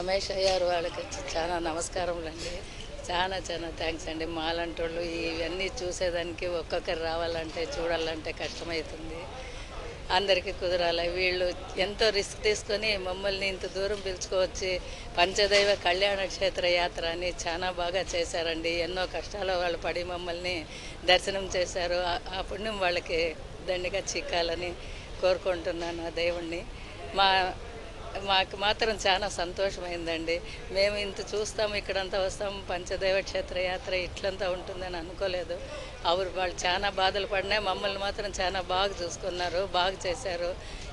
రమేష్ అయ్యారు వాళ్ళకి చాలా నమస్కారములండి. చాలా చాలా థ్యాంక్స్ అండి. మాలంటోళ్ళు వాళ్ళు ఇవన్నీ చూసేదానికి ఒక్కొక్కరు రావాలంటే చూడాలంటే కష్టమవుతుంది అందరికీ కుదరాలి. వీళ్ళు ఎంతో రిస్క్ తీసుకొని మమ్మల్ని ఇంత దూరం పిలుచుకోవచ్చి పంచదైవ కళ్యాణ క్షేత్ర యాత్ర అని చాలా బాగా చేశారండి. ఎన్నో కష్టాలు వాళ్ళు పడి మమ్మల్ని దర్శనం చేశారు. ఆ పుణ్యం వాళ్ళకి దండిగా చిక్కాలని కోరుకుంటున్నాను ఆ దేవుణ్ణి. మా మాకు మాత్రం చాలా సంతోషమైందండి. మేము ఇంత చూస్తాము ఇక్కడంతా వస్తాము పంచదైవ క్షేత్ర యాత్ర ఇట్లంతా ఉంటుందని అనుకోలేదు. అవరు వాళ్ళు చాలా బాధలు పడినా మమ్మల్ని మాత్రం చాలా బాగా చూసుకున్నారు బాగా చేశారు.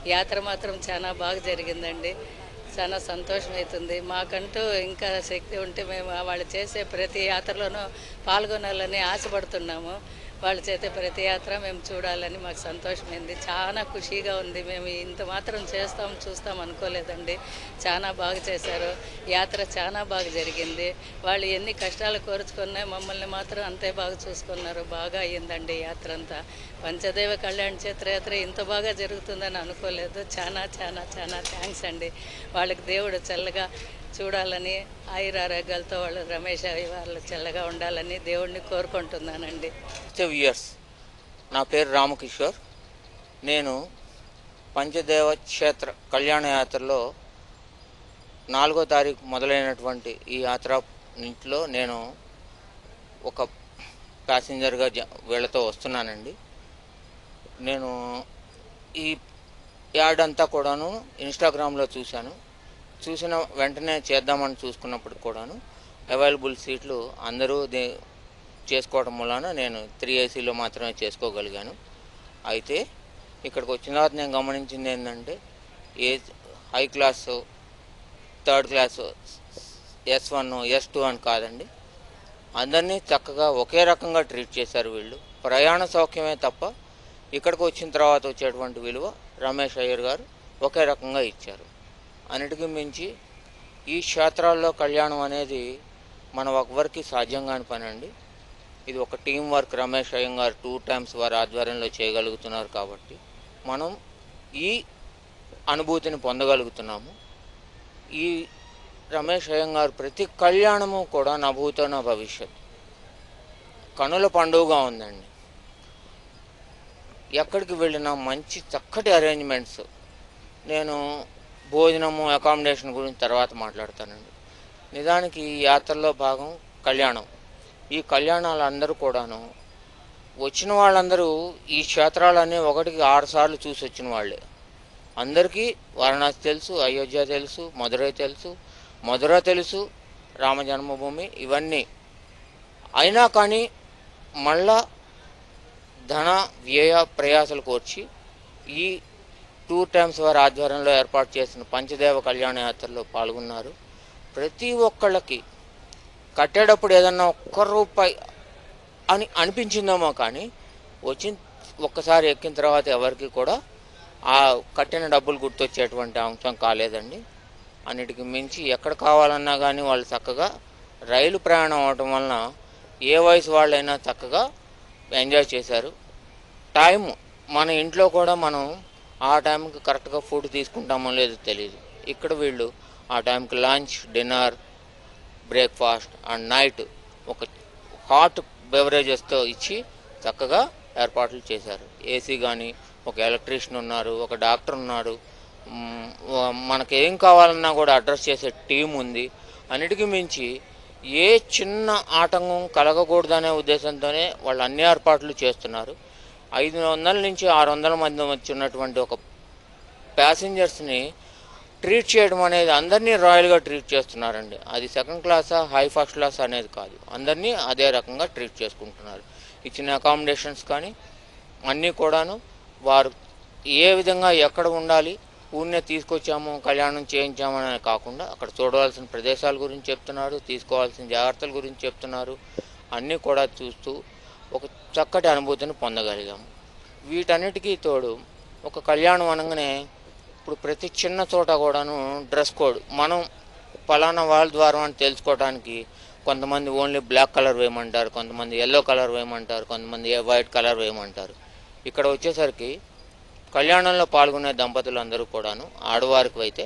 యాత్ర మాత్రం చాలా బాగా జరిగిందండి. చాలా సంతోషం అవుతుంది మాకంటూ ఇంకా శక్తి ఉంటే మేము వాళ్ళు చేసే ప్రతి యాత్రలోనూ పాల్గొనాలని ఆశపడుతున్నాము. వాళ్ళ చేసే ప్రతి యాత్ర మేము చూడాలని మాకు సంతోషమైంది. చాలా ఖుషీగా ఉంది. మేము ఇంత మాత్రం చేస్తాం చూస్తాం అనుకోలేదండి. చాలా బాగా చేశారు. యాత్ర చాలా బాగా జరిగింది. వాళ్ళు ఎన్ని కష్టాలు కోరుచుకున్నా మమ్మల్ని మాత్రం అంతే బాగా చూసుకున్నారు. బాగా అయ్యిందండి యాత్ర అంతా. పంచదేవ కళ్యాణ క్షేత్ర ఇంత బాగా జరుగుతుందని అనుకోలేదు. చాలా చాలా చాలా థ్యాంక్స్ అండి. వాళ్ళకి దేవుడు చల్లగా చూడాలని ఆయురారోగ్యాలతో వాళ్ళు రమేష్ అవి వాళ్ళు చల్లగా ఉండాలని దేవుడిని కోరుకుంటున్నానండి. వ్యూయర్స్ నా పేరు రామకిషోర్. నేను పంచదేవ క్షేత్ర కళ్యాణ యాత్రలో నాలుగో తారీఖు మొదలైనటువంటి ఈ యాత్ర ఇంట్లో నేను ఒక ప్యాసింజర్గా వీళ్ళతో వస్తున్నానండి. నేను ఈ యాడ్ అంతా కూడాను ఇన్స్టాగ్రామ్లో చూశాను. చూసిన వెంటనే చేద్దామని చూసుకున్నప్పుడు కూడాను అవైలబుల్ సీట్లు అందరూ చేసుకోవడం వలన నేను త్రీ ఏసీలో మాత్రమే చేసుకోగలిగాను. అయితే ఇక్కడికి వచ్చిన తర్వాత నేను గమనించింది ఏంటంటే ఏ high class third class S one S two అని కాదండి. అందరినీ చక్కగా ఒకే రకంగా ట్రీట్ చేశారు వీళ్ళు. ప్రయాణ సౌఖ్యమే తప్ప ఇక్కడికి వచ్చిన తర్వాత వచ్చేటువంటి విలువ రమేష్ అయ్యర్ గారు ఒకే రకంగా ఇచ్చారు. అన్నిటికీ మించి ఈ క్షేత్రాల్లో కళ్యాణం అనేది మన ఒక్కరికి సాధ్యం కాని పని అండి. ఇది ఒక టీం వర్క్ రమేష్ అయ్యంగారు టూ టైమ్స్ వారి ఆధ్వర్యంలో చేయగలుగుతున్నారు కాబట్టి మనం ఈ అనుభూతిని పొందగలుగుతున్నాము. ఈ రమేష్ అయ్యంగారు ప్రతి కళ్యాణము కూడా నా భూతో నా భవిష్యత్. కనుల పండుగగా ఉందండి. ఎక్కడికి వెళ్ళినా మంచి చక్కటి అరేంజ్మెంట్స్ నేను భోజనము అకామిడేషన్ గురించి తర్వాత మాట్లాడతానండి. నిజానికి ఈ యాత్రలో భాగం కళ్యాణం. ఈ కళ్యాణాలు అందరూ కూడాను వచ్చిన వాళ్ళందరూ ఈ క్షేత్రాలన్నీ ఒకటికి ఆరు సార్లు చూసి వచ్చిన వాళ్ళే. అందరికీ వారణాసి తెలుసు అయోధ్య తెలుసు మధురై తెలుసు మధుర తెలుసు రామ జన్మభూమి ఇవన్నీ. అయినా కానీ మళ్ళా ధన వ్యయ ప్రయాసలు కోర్చి ఈ టూర్ టైమ్స్ వారి ఆధ్వర్యంలో ఏర్పాటు చేసిన పంచదేవ కళ్యాణ యాత్రలో పాల్గొన్నారు. ప్రతి ఒక్కళ్ళకి కట్టేటప్పుడు ఏదన్నా ఒక్క రూపాయి అని అనిపించిందేమో కానీ వచ్చి ఒక్కసారి ఎక్కిన తర్వాత ఎవరికి కూడా ఆ కట్టిన డబ్బులు గుర్తొచ్చేటువంటి అంశం కాలేదండి. అన్నిటికి మించి ఎక్కడ కావాలన్నా కానీ వాళ్ళు చక్కగా రైలు ప్రయాణం అవటం వలన ఏ వయసు వాళ్ళైనా చక్కగా ఎంజాయ్ చేశారు. టైం మన ఇంట్లో కూడా మనం ఆ టైంకి కరెక్ట్గా ఫుడ్ తీసుకుంటామో లేదో తెలియదు ఇక్కడ వీళ్ళు ఆ టైంకి lunch dinner breakfast and night ఒక హాట్ బెవరేజెస్తో ఇచ్చి చక్కగా ఏర్పాట్లు చేశారు. ఏసీ కానీ ఒక ఎలక్ట్రీషియన్ ఉన్నారు ఒక డాక్టర్ ఉన్నాడు. మనకి ఏం కావాలన్నా కూడా అడ్రస్ చేసే టీం ఉంది. అన్నిటికీ మించి ఏ చిన్న ఆటంకం కలగకూడదనే ఉద్దేశంతోనే వాళ్ళు అన్ని ఏర్పాట్లు చేస్తున్నారు. ఐదు వందల నుంచి ఆరు వందల మంది వచ్చినటువంటి ఒక ప్యాసింజర్స్ని ట్రీట్ చేయడం అనేది అందరినీ రాయల్గా ట్రీట్ చేస్తున్నారండి. అది సెకండ్ క్లాసా హై ఫస్ట్ క్లాస్ అనేది కాదు. అందరినీ అదే రకంగా ట్రీట్ చేసుకుంటున్నారు. ఇచ్చిన అకామిడేషన్స్ కానీ అన్నీ కూడాను వారు ఏ విధంగా ఎక్కడ ఉండాలి ఊరినే తీసుకొచ్చాము కళ్యాణం చేయించాము అని కాకుండా అక్కడ చూడవలసిన ప్రదేశాల గురించి చెప్తున్నారు తీసుకోవాల్సిన జాగ్రత్తల గురించి చెప్తున్నారు. అన్నీ కూడా చూస్తూ ఒక చక్కటి అనుభూతిని పొందగలిగాము వీటన్నిటికీ తోడు ఒక కళ్యాణం అనగానే ఇప్పుడు ప్రతి చిన్న చోట కూడాను డ్రెస్ కోడ్. మనం ఫలానా వాళ్ళ ద్వారా అని తెలుసుకోవడానికి కొంతమంది ఓన్లీ బ్లాక్ కలర్ వేయమంటారు కొంతమంది ఎల్లో కలర్ వేయమంటారు కొంతమంది వైట్ కలర్ వేయమంటారు. ఇక్కడ వచ్చేసరికి కళ్యాణంలో పాల్గొనే దంపతులందరూ కూడాను ఆడవారికి అయితే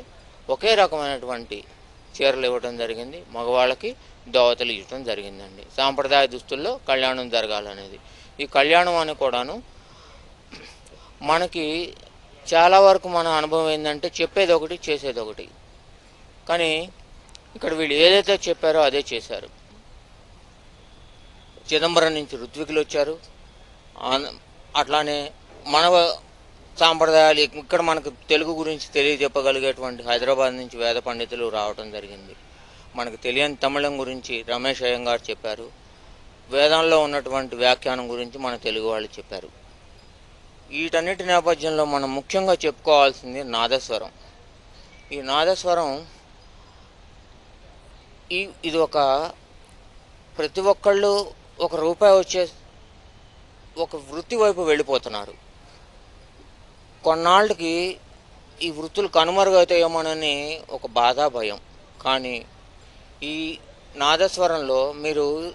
ఒకే రకమైనటువంటి చీరలు ఇవ్వడం జరిగింది. మగవాళ్ళకి దోవతలు ఇవ్వడం జరిగిందండి. సాంప్రదాయ దుస్తుల్లో కళ్యాణం జరగాలనేది. ఈ కళ్యాణం అని కూడాను మనకి చాలా వరకు మన అనుభవం ఏంటంటే చెప్పేది ఒకటి చేసేది ఒకటి. కానీ ఇక్కడ వీళ్ళు ఏదైతే చెప్పారో అదే చేశారు. చిదంబరం నుంచి ఋత్వికులు వచ్చారు. అట్లానే మన సాంప్రదాయాలు ఇక్కడ మనకు తెలుగు గురించి తెలియజెప్పగలిగేటువంటి హైదరాబాద్ నుంచి వేద పండితులు రావటం జరిగింది. మనకు తెలియని తమిళం గురించి రమేష్ అయ్యంగారు చెప్పారు. వేదంలో ఉన్నటువంటి వ్యాఖ్యానం గురించి మన తెలుగు వాళ్ళు చెప్పారు. వీటన్నిటి నేపథ్యంలో మనం ముఖ్యంగా చెప్పుకోవాల్సింది నాదస్వరం. ఈ నాదస్వరం ఈ ఇది ఒక ప్రతి ఒక్కళ్ళు ఒక రూపాయి వచ్చే ఒక వృత్తి వైపు వెళ్ళిపోతున్నారు. కొన్నాళ్ళకి ఈ వృత్తులు కనుమరుగవుతాయేమోనని ఒక బాధా భయం. కానీ ఈ నాదస్వరంలో మీరు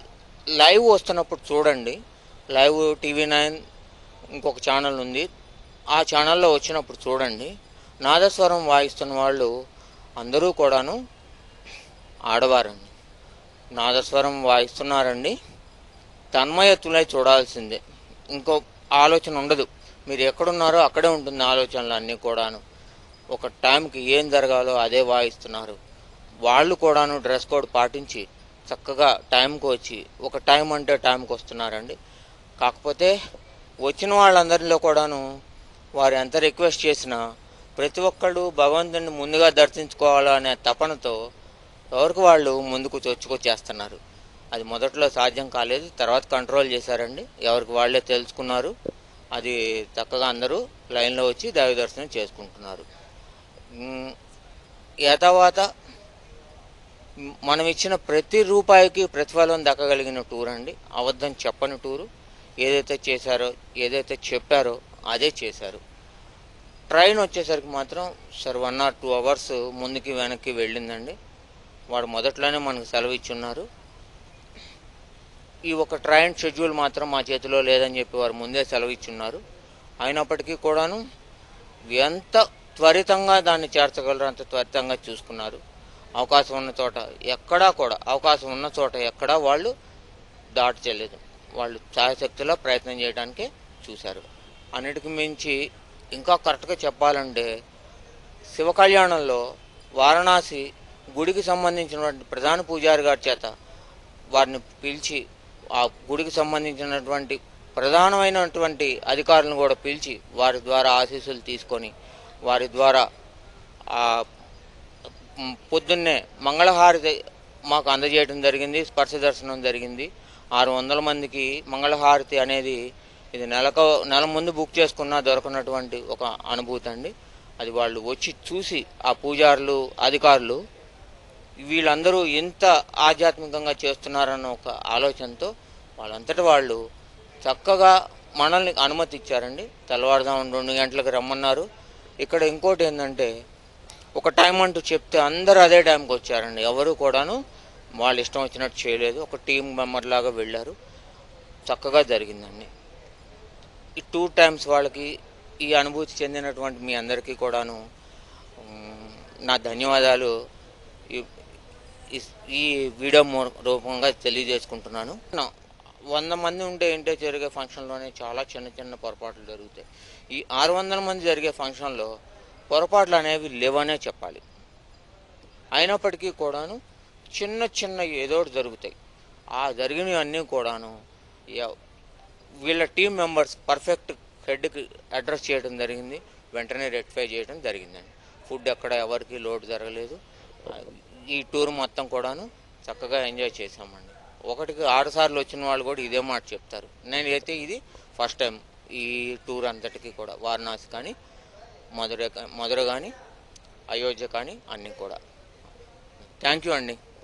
లైవ్ వస్తున్నప్పుడు చూడండి. లైవ్ టీవీ నైన్ ఇంకొక ఛానల్ ఉంది. ఆ ఛానల్లో వచ్చినప్పుడు చూడండి. నాదస్వరం వాయిస్తున్న వాళ్ళు అందరూ కూడాను ఆడవారండి. నాదస్వరం వాయిస్తున్నారండి. తన్మయత్తులై చూడాల్సిందే. ఇంకో ఆలోచన ఉండదు. మీరు ఎక్కడున్నారో అక్కడే ఉంటుంది ఆలోచనలు అన్నీ కూడాను. ఒక టైంకి ఏం జరగాలో అదే వాయిస్తున్నారు. వాళ్ళు కూడాను డ్రెస్ కోడ్ పాటించి చక్కగా టైంకి వచ్చి ఒక టైం అంటే టైంకి వస్తున్నారండి. కాకపోతే వచ్చిన వాళ్ళందరిలో కూడాను వారు ఎంత రిక్వెస్ట్ చేసినా ప్రతి ఒక్కళ్ళు భగవంతుని ముందుగా దర్శించుకోవాలనే తపనతో ఎవరికి వాళ్ళు ముందుకు చొచ్చుకొచ్చేస్తున్నారు. అది మొదట్లో సాధ్యం కాలేదు తర్వాత కంట్రోల్ చేశారండి. ఎవరికి వాళ్ళే తెలుసుకున్నారు. అది చక్కగా అందరూ లైన్లో వచ్చి దైవ దర్శనం చేసుకుంటున్నారు. యథావాత మనం ఇచ్చిన ప్రతి రూపాయికి ప్రతిఫలం దక్కగలిగిన టూర్ అండి. అబద్ధం చెప్పని టూరు. ఏదైతే చేశారో ఏదైతే చెప్పారో అదే చేశారు. ట్రైన్ వచ్చేసరికి మాత్రం sir one or two hours ముందుకి వెనక్కి వెళ్ళిందండి. వాడు మొదట్లోనే మనకు సెలవు ఇచ్చున్నారు. ఈ ఒక ట్రైన్ షెడ్యూల్ మాత్రం మా చేతిలో లేదని చెప్పి వారు ముందే సెలవు ఇచ్చున్నారు అయినప్పటికీ కూడాను ఎంత త్వరితంగా దాన్ని చేర్చగలరంత అంత త్వరితంగా చూసుకున్నారు. అవకాశం ఉన్న చోట ఎక్కడా కూడా అవకాశం ఉన్న చోట ఎక్కడా వాళ్ళు దాటి చెల్లలేదు వాళ్ళు ఛాయశక్తిలో ప్రయత్నం చేయడానికే చూశారు. అన్నిటికి మించి ఇంకా కరెక్ట్గా చెప్పాలంటే శివ కళ్యాణంలో వారణాసి గుడికి సంబంధించినటువంటి ప్రధాన పూజారి గారి చేత వారిని పిలిచి ఆ గుడికి సంబంధించినటువంటి ప్రధానమైనటువంటి అధికారులను కూడా పిలిచి వారి ద్వారా ఆశీస్సులు తీసుకొని వారి ద్వారా ఆ పొద్దున్నే మంగళహారతి మాకు అందజేయడం జరిగింది స్పర్శ దర్శనం జరిగింది. ఆరు వందల మందికి మంగళహారతి అనేది ఇది నెలకు నెల ముందు బుక్ చేసుకున్నా దొరకనటువంటి ఒక అనుభూతి అండి. అది వాళ్ళు వచ్చి చూసి ఆ పూజారులు అధికారులు వీళ్ళందరూ ఎంత ఆధ్యాత్మికంగా చేస్తున్నారన్న ఒక ఆలోచనతో వాళ్ళంతటి వాళ్ళు చక్కగా మనల్ని అనుమతి ఇచ్చారండి తెల్లవారుదాం రెండు గంటలకు రమ్మన్నారు. ఇక్కడ ఇంకోటి ఏంటంటే ఒక టైం అంటూ చెప్తే అందరూ అదే టైంకి వచ్చారండి. ఎవరు కూడాను వాళ్ళు ఇష్టం వచ్చినట్టు చేయలేదు. ఒక టీం మెంబర్ లాగా వెళ్ళారు. చక్కగా జరిగిందండి. ఈ టూ టైమ్స్ వాళ్ళకి ఈ అనుభూతి చెందినటువంటి మీ అందరికీ కూడాను నా ధన్యవాదాలు. ఈ- ఈ- వీడియో మూ- రూపంగా తెలియజేసుకుంటున్నాను. నా- వంద మంది ఉంటే ఏంటో జరిగే ఫంక్షన్లోనే చాలా చిన్న చిన్న పొరపాట్లు జరుగుతాయి. ఈ ఆరు వందల మంది జరిగే ఫంక్షన్లో పొరపాట్లు అనేవి లేవనే చెప్పాలి. అయినప్పటికీ కూడాను చిన్న చిన్న ఏదో ఒకటి జరుగుతాయి. ఆ జరిగినవన్నీ కూడాను వీళ్ళ టీం మెంబర్స్ పర్ఫెక్ట్ హెడ్కి అడ్రస్ చేయడం జరిగింది. వెంటనే రెక్టిఫై చేయడం జరిగిందండి. ఫుడ్ ఎక్కడ ఎవరికి లోటు జరగలేదు. ఈ టూర్ మొత్తం కూడాను చక్కగా ఎంజాయ్ చేసామండి ఒకటికి ఆరు సార్లు వచ్చిన వాళ్ళు కూడా ఇదే మాట చెప్తారు. నేనైతే ఇది ఫస్ట్ టైం ఈ టూర్ అంతటికి కూడా వారణాసి కానీ మధుర మధుర కానీ అయోధ్య కానీ అన్నీ కూడా. థ్యాంక్ యూ అండి.